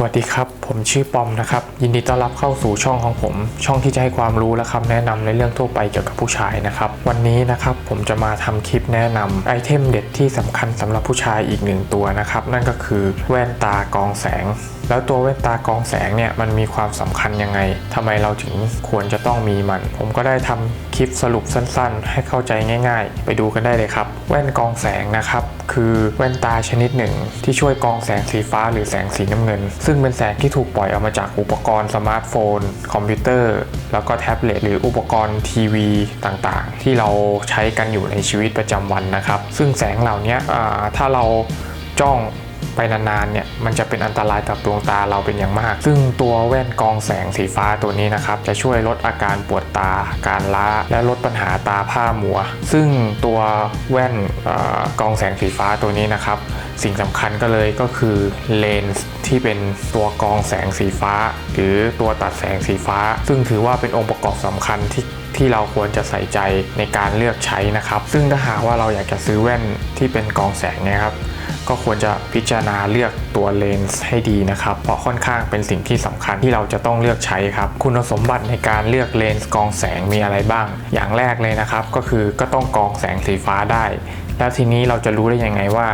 สวัสดีครับ ผมชื่อปอมนะครับ ยินดีต้อนรับเข้าสู่ช่องของผม ช่องที่จะให้ความรู้และคำแนะนำในเรื่องทั่วไปเกี่ยวกับผู้ชายนะครับ วันนี้นะครับผมจะมาทำคลิปแนะนำไอเทมเด็ดที่สำคัญสำหรับผู้ชายอีกหนึ่งตัวนะครับ นั่นก็คือแว่นตากองแสง แล้วตัวแว่นตากรองแสงเนี่ยมันมีความสำคัญยังไงทำไมเราถึงควรจะต้องมีมัน ผมก็ได้ทำคลิปสรุปสั้นๆ ให้เข้าใจง่าย ๆ ไปดูกันได้เลยครับ แว่นกรองแสงนะครับ คือแว่นตาชนิดหนึ่ง ที่ช่วยกรองแสงสีฟ้าหรือแสงสีน้ำเงิน ซึ่งเป็นแสงที่ถูกปล่อยออกมาจากอุปกรณ์สมาร์ทโฟน คอมพิวเตอร์ แล้วก็แท็บเล็ตหรืออุปกรณ์ทีวีต่างๆ ที่เราใช้กันอยู่ในชีวิตประจำวันนะครับ ซึ่งแสงเหล่านี้ถ้าเราจ้อง ไปนานๆเนี่ยมันจะเป็นอันตรายต่อดวงตาเราเป็นอย่างมาก ซึ่งตัวแว่นกองแสงสีฟ้าตัวนี้นะครับจะช่วยลดอาการปวดตา การล้า และลดปัญหาตาผ้ามัว ซึ่งตัวแว่นออกองแสงสีฟ้าตัวนี้นะครับสิ่งสำคัญก็เลยก็คือเลนส์ที่เป็นตัวกองแสงสีฟ้า หรือตัวตัดแสงสีฟ้า ซึ่งถือว่าเป็นองค์ประกอบสำคัญที่ที่เราควรจะใส่ใจในการเลือกใช้นะครับ ซึ่งถ้าหากว่าเราอยากจะซื้อแว่นที่เป็นกองแสงเนี่ยครับ ก็ควรจะพิจารณาเลือกตัวเลนส์ให้ดีนะครับ เพราะค่อนข้างเป็นสิ่งที่สำคัญที่เราจะต้องเลือกใช้ครับ คุณสมบัติในการเลือกเลนส์กองแสงมีอะไรบ้าง อย่างแรกเลยนะครับ ก็คือก็ต้องกองแสงสีฟ้าได้ แล้วทีนี้เราจะรู้ได้ยังไงว่า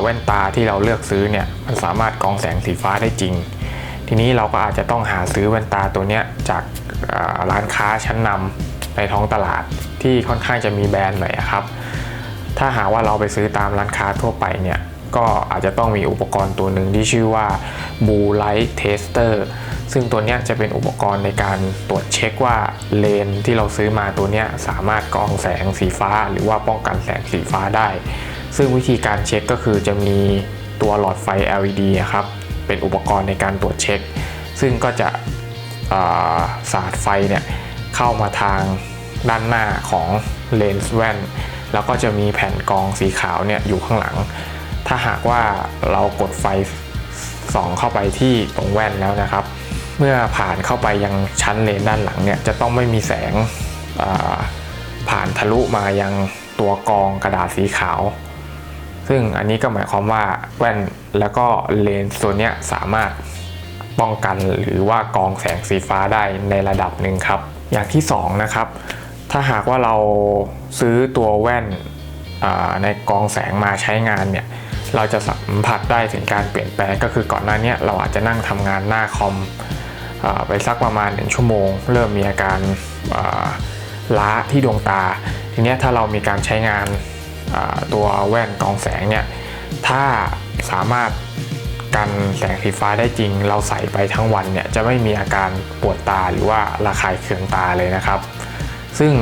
แว่นตาที่เราเลือกซื้อเนี่ยมันสามารถกองแสงสีฟ้าได้จริง ทีนี้เราก็อาจจะต้องหาซื้อแว่นตาตัวเนี้ยจากร้านค้าชั้นนำในท้องตลาดที่ค่อนข้างจะมีแบรนด์หน่อยครับ ถ้าหากว่าเราไปซื้อตามร้านค้าทั่วไปเนี่ยก็อาจจะต้องมีอุปกรณ์ตัวหนึ่งที่ชื่อว่า Blue Light Tester ซึ่งตัวนี้จะเป็นอุปกรณ์ในการตรวจเช็คว่าเลนส์ที่เราซื้อมาตัวนี้สามารถกรองแสงสีฟ้า หรือว่าป้องกันแสงสีฟ้าได้ ซึ่งวิธีการเช็คก็คือจะมีตัวหลอดไฟ LED ครับเป็นอุปกรณ์ในการตรวจเช็ค ซึ่งก็จะาสาดไฟเนี่ยเข้ามาทางด้านหน้าของเลนส์แว่น แล้วก็จะมีแผ่นกรองสีขาวเนี่ยอยู่ข้างหลัง ถ้าหากว่าเรากดไฟส่องเข้าไปที่ตรงแว่นแล้วนะครับ เมื่อผ่านเข้าไปยังชั้นเลนด้านหลังเนี่ยจะต้องไม่มีแสงผ่านทะลุมายังตัวกรองกระดาษสีขาว ซึ่งอันนี้ก็หมายความว่าแว่นแล้วก็เลนส์ตัวเนี้ยสามารถป้องกันหรือว่ากองแสงสีฟ้าได้ในระดับหนึ่งครับ อย่างที่สองนะครับ ถ้าหากว่าเรา ซื้อตัวแว่นในกองแสงมาใช้งานเนี่ยเราจะสัมผัสได้ถึงการเปลี่ยนแปลงก็คือก่อนหน้านี้เราอาจจะนั่งทำงานหน้าคอมอไปสักประมาณหนึ่งชั่วโมง เริ่มมีอาการาล้าที่ดวงตา ทีเนี้ยถ้าเรามีการใช้งานตัวแว่นกองแสงเนี่ยถ้าสามารถกันแสงสีฟ้าได้จริง เราใส่ไปทั้งวันเนี่ยจะไม่มีอาการปวดตาหรือว่าระคายเคืองตาเลยนะครับ ซึ่ง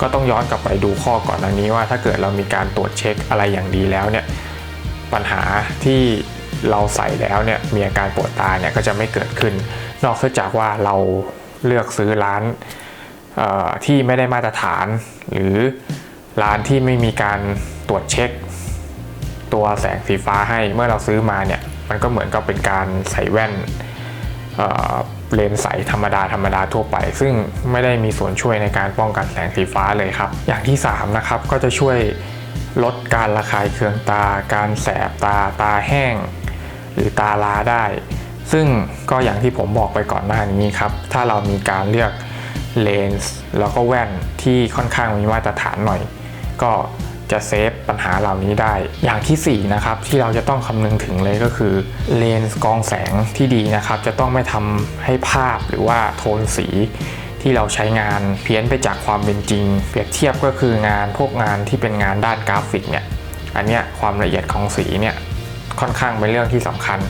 ก็ต้องย้อนกลับไปดูข้อก่อนอันนี้ว่า ถ้าเกิดเรามีการตรวจเช็คอะไรอย่างดีแล้วเนี่ยปัญหาที่เราใส่แล้วเนี่ยมีอาการปวดตาเนี่ยก็จะไม่เกิดขึ้น นอกจากว่าเราเลือกซื้อร้านที่ไม่ได้มาตรฐาน หรือร้านที่ไม่มีการตรวจเช็ค ตัวแสงสีฟ้าให้เมื่อเราซื้อมาเนี่ยมันก็เหมือนกับเป็นการใส่แว่น เลนส์ใสธรรมดาธรรมดาทั่วไป ซึ่งไม่ได้มีส่วนช่วยในการป้องกันแสงสีฟ้าเลยครับ อย่างที่ 3 นะครับ ก็จะช่วยลดการระคายเคืองตา การแสบตาตาแห้ง หรือตาลาได้ ซึ่งก็อย่างที่ผมบอกไปก่อนหน้านี้ครับ ถ้าเรามีการเลือกเลนส์แล้วก็แว่นที่ค่อนข้างมีมาตรฐานหน่อย ก็ จะเซฟปัญหาเหล่านี้ได้ อย่างที่4นะครับที่เราจะต้องคำนึงถึงเลยก็คือเลนส์กองแสงที่ดีนะครับจะต้องไม่ทำให้ภาพหรือว่าโทนสีที่เราใช้งานเพี้ยนไปจากความเป็นจริง เปรียบเทียบก็คืองานพวกงานที่เป็นงานด้านกราฟิกเนี่ยอันเนี้ยความละเอียดของสีเนี่ยค่อนข้างเป็นเรื่องที่สำคัญ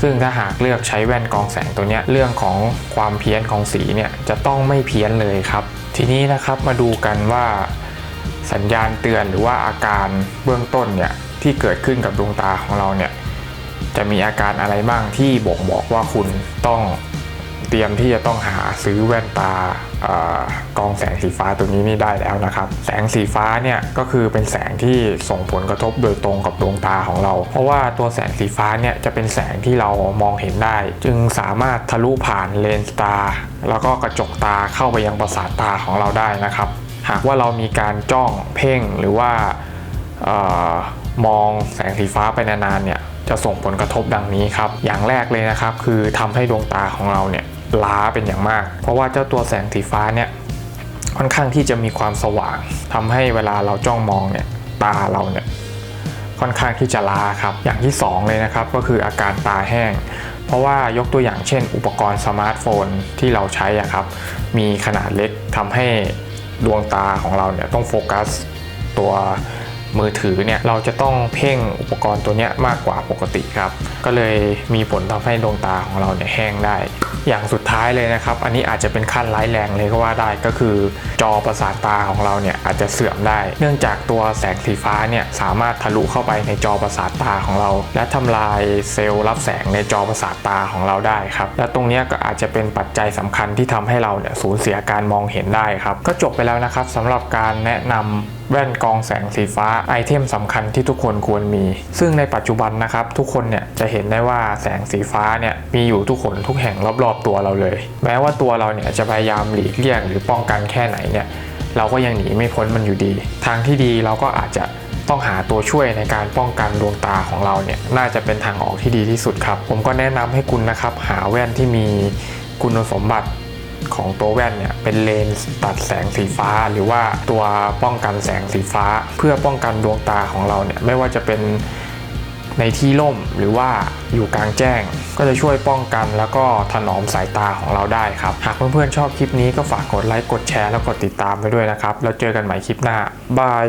ซึ่งถ้าหากเลือกใช้แว่นกองแสงตัวเนี้ยเรื่องของความเพี้ยนของสีเนี่ยจะต้องไม่เพี้ยนเลยครับ ทีนี้นะครับมาดูกันว่า สัญญาณเตือนหรือว่าอาการเบื้องต้นเนี่ยที่เกิดขึ้นกับดวงตาของเราเนี่ยจะมีอาการอะไรบ้างที่บ่งบอกว่าคุณต้องเตรียมที่จะต้องหาซื้อแว่นตาออกองแสงสีฟ้าตัวนี้นี่ได้แล้วนะครับ แสงสีฟ้าเนี่ยก็คือเป็นแสงที่ส่งผลกระทบโดยตรงกับดวงตาของเรา เพราะว่าตัวแสงสีฟ้าเนี่ยจะเป็นแสงที่เรามองเห็นได้ จึงสามารถทะลุผ่านเลนส์ตา แล้วก็กระจกตาเข้าไปยังประสาทตาของเราได้นะครับ หากว่าเรามีการจ้องเพ่งหรือว่าออมองแสงสีฟ้าไปนานๆเนี่ยจะส่งผลกระทบดังนี้ครับ อย่างแรกเลยนะครับ คือทำให้ดวงตาของเราเนี่ยล้าเป็นอย่างมาก เพราะว่าเจ้าตัวแสงสีฟ้าเนี่ยค่อนข้างที่จะมีความสว่างทำให้เวลาเราจ้องมองเนี่ยตาเราเนี่ยค่อนข้างที่จะล้าครับ อย่างที่สองเลยนะครับก็คืออาการตาแห้ง เพราะว่ายกตัวอย่างเช่น อุปกรณ์สมาร์ทโฟนที่เราใช้อะครับ มีขนาดเล็กทำให้ ดวงตาของเราเนี่ยต้องโฟกัสตัว มือถือเนี่ยเราจะต้องเพ่งอุปกรณ์ตัวนี้มากกว่าปกติครับ ก็เลยมีผลทำให้ดวงตาของเราเนี่ยแห้งได้ อย่างสุดท้ายเลยนะครับ อันนี้อาจจะเป็นขั้นร้ายแรงเลยก็ว่าได้ก็คือ จอประสาทตาของเราเนี่ยอาจจะเสื่อมได้ เนื่องจากตัวแสงสีฟ้าเนี่ยสามารถทะลุเข้าไปในจอประสาทตาของเรา และทำลายเซลล์รับแสงในจอประสาทตาของเราได้ครับและตรงนี้ก็อาจจะเป็นปัจจัยสำคัญที่ทำให้เราเนี่ยสูญเสียการมองเห็นได้ครับ ก็จบไปแล้วนะครับสำหรับการแนะนำ แว่นกองแสงสีฟ้าไอเทมสำคัญที่ทุกคนควรมี ซึ่งในปัจจุบันนะครับ ทุกคนเนี่ยจะเห็นได้ว่าแสงสีฟ้าเนี่ยมีอยู่ทุกคนทุกแห่งรอบๆตัวเราเลย แม้ว่าตัวเราเนี่ยจะพยายามหลีกเลี่ยงหรือป้องกันแค่ไหนเนี่ยเราก็ยังหนีไม่พ้นมันอยู่ดี ทางที่ดีเราก็อาจจะต้องหาตัวช่วยในการป้องกันดวงตาของเราเนี่ยน่าจะเป็นทางออกที่ดีที่สุดครับ ผมก็แนะนำให้คุณนะครับหาแว่นที่มีคุณสมบัติ ของตัวแว่นเนี่ยเป็นเลนส์ตัดแสงสีฟ้า หรือว่าตัวป้องกันแสงสีฟ้า เพื่อป้องกันดวงตาของเราเนี่ยไม่ว่าจะเป็นในที่ร่มหรือว่าอยู่กลางแจ้ง ก็จะช่วยป้องกันแล้วก็ถนอมสายตาของเราได้ครับ หากเพื่อนๆชอบคลิปนี้ก็ฝากกดไลค์กดแชร์แล้วกดติดตามไปด้วยนะครับ แล้วเจอกันใหม่คลิปหน้าบาย